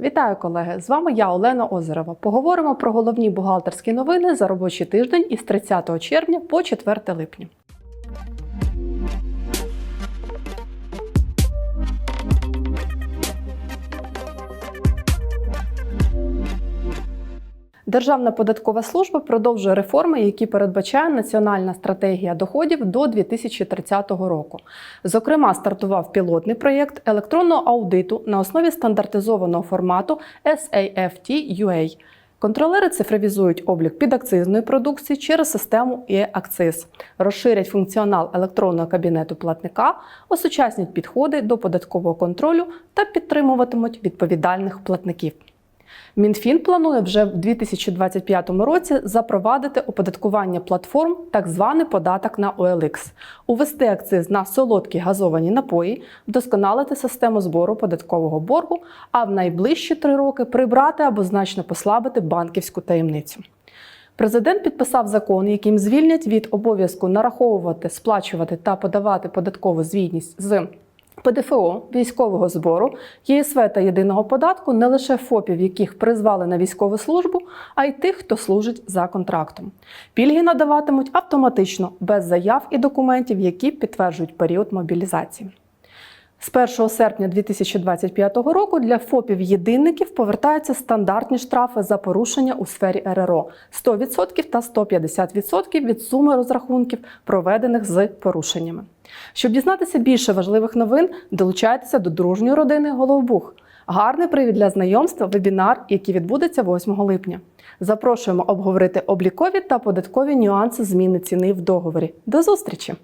Вітаю, колеги! З вами я, Олена Озерова. Поговоримо про головні бухгалтерські новини за робочий тиждень із 30 червня по 4 липня. Державна податкова служба продовжує реформи, які передбачає Національна стратегія доходів до 2030 року. Зокрема, стартував пілотний проєкт електронного аудиту на основі стандартизованого формату SAFT-UA. Контролери цифровізують облік підакцизної продукції через систему e-акциз, розширять функціонал електронного кабінету платника, осучаснять підходи до податкового контролю та підтримуватимуть відповідальних платників. Мінфін планує вже в 2025 році запровадити оподаткування платформ, так званий податок на OLX, увести акциз на солодкі газовані напої, вдосконалити систему збору податкового боргу, а в найближчі три роки прибрати або значно послабити банківську таємницю. Президент підписав закон, яким звільнять від обов'язку нараховувати, сплачувати та подавати податкову звітність з ПДФО, військового збору, ЄСВ та єдиного податку не лише ФОПів, яких призвали на військову службу, а й тих, хто служить за контрактом. Пільги надаватимуть автоматично без заяв і документів, які підтверджують період мобілізації. З 1 серпня 2025 року для ФОПів-єдинників повертаються стандартні штрафи за порушення у сфері РРО 100% та 150% від суми розрахунків, проведених з порушеннями. Щоб дізнатися більше важливих новин, долучайтеся до дружньої родини Головбух. Гарний привід для знайомства вебінар, який відбудеться 8 липня. Запрошуємо обговорити облікові та податкові нюанси зміни ціни в договорі. До зустрічі!